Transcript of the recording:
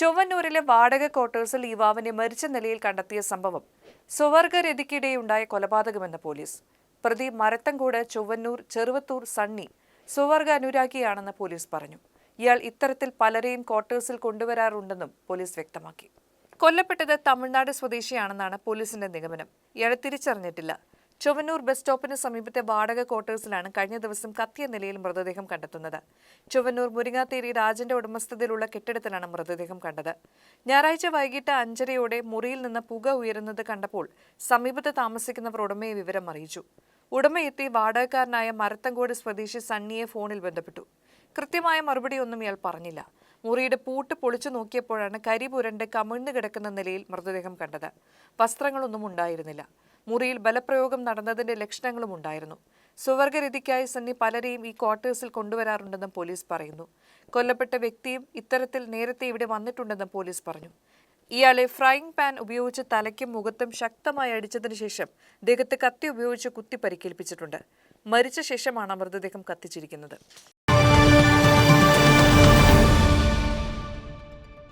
ചൊവ്വന്നൂരിലെ വാടക ക്വാർട്ടേഴ്സിൽ യുവാവിനെ മരിച്ച നിലയിൽ കണ്ടെത്തിയ സംഭവം സ്വവർഗരതിക്കിടെയുണ്ടായ കൊലപാതകമെന്ന് പോലീസ്. പ്രതി മരത്തങ്കോട് ചൊവ്വന്നൂർ ചെറുവത്തൂർ സണ്ണി സ്വവർഗ അനുരാഗിയാണെന്ന് പോലീസ് പറഞ്ഞു. ഇയാൾ ഇത്തരത്തിൽ പലരെയും ക്വാർട്ടേഴ്സിൽ കൊണ്ടുവരാറുണ്ടെന്നും പോലീസ് വ്യക്തമാക്കി. കൊല്ലപ്പെട്ടത് തമിഴ്നാട് സ്വദേശിയാണെന്നാണ് പോലീസിന്റെ നിഗമനം. ഇയാളെ തിരിച്ചറിഞ്ഞിട്ടില്ല. ചൊവ്വന്നൂർ ബസ് സ്റ്റോപ്പിന് സമീപത്തെ വാടക ക്വാർട്ടേഴ്സിലാണ് കഴിഞ്ഞ ദിവസം കത്തിയ നിലയിൽ മൃതദേഹം കണ്ടെത്തുന്നത്. ചൊവ്വന്നൂർ മുരിങ്ങാത്തേരി രാജന്റെ ഉടമസ്ഥതയിലുള്ള കെട്ടിടത്തിലാണ് മൃതദേഹം കണ്ടത്. ഞായറാഴ്ച വൈകിട്ട് അഞ്ചരയോടെ മുറിയിൽ നിന്ന് പുക ഉയരുന്നത് കണ്ടപ്പോൾ സമീപത്ത് താമസിക്കുന്നവർ ഉടമയെ വിവരം അറിയിച്ചു. ഉടമയെത്തി വാടകക്കാരനായ മരത്തങ്കോട് സ്വദേശി സണ്ണിയെ ഫോണിൽ ബന്ധപ്പെട്ടു. കൃത്യമായ മറുപടിയൊന്നും ഇയാൾ പറഞ്ഞില്ല. മുറിയുടെ പൂട്ട് പൊളിച്ചു നോക്കിയപ്പോഴാണ് കരിപുരന്റെ കമിഴ്ന്നു കിടക്കുന്ന നിലയിൽ മൃതദേഹം കണ്ടത്. വസ്ത്രങ്ങളൊന്നും ഉണ്ടായിരുന്നില്ല. മുറിയിൽ ബലപ്രയോഗം നടന്നതിന്റെ ലക്ഷണങ്ങളും ഉണ്ടായിരുന്നു. സ്വവർഗരതിക്കായി സണ്ണി പലരെയും ഈ ക്വാർട്ടേഴ്സിൽ കൊണ്ടുവരാറുണ്ടെന്നും പോലീസ് പറയുന്നു. കൊല്ലപ്പെട്ട വ്യക്തിയും ഇത്തരത്തിൽ നേരത്തെ ഇവിടെ വന്നിട്ടുണ്ടെന്നും പോലീസ് പറഞ്ഞു. ഇയാളെ ഫ്രൈയിങ് പാൻ ഉപയോഗിച്ച് തലയ്ക്കും മുഖത്തും ശക്തമായി അടിച്ചതിനു ശേഷം ദേഹത്ത് കത്തി ഉപയോഗിച്ച് കുത്തി പരിക്കേൽപ്പിച്ചിട്ടുണ്ട്. മരിച്ച ശേഷമാണ് മൃതദേഹം കത്തിച്ചിരിക്കുന്നത്.